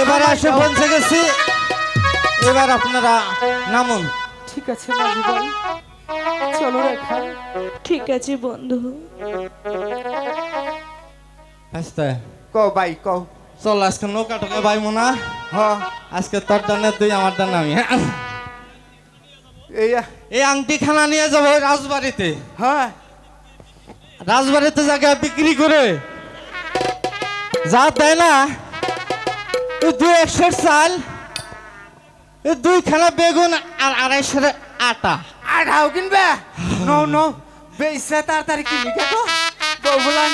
এবারে দাও। পৌঁছে গেছি এবার আপনারা নামুন। ঠিক আছে চলো রেখা ঠিক আছে বন্ধু। আস্তে। কও ভাই কও। চল আজকে নৌকা টোকে ভাই মোনা। হ আজকে তোর ডানে তুই আমার ডানে আমি হ্যাঁ? এই এই আংটি খানা নিয়ে যাব রাজবাড়িতে। হ্যাঁ। রাজবাড়িতে জায়গায় বিক্রি করে। যা তাই না। দুই একশো চাল দুই খানা বেগুন আর আড়াইশো আটা। আটাও কিনবে? নো নো বেশ তাড়াতাড়ি কিনি কে তো বউগুলা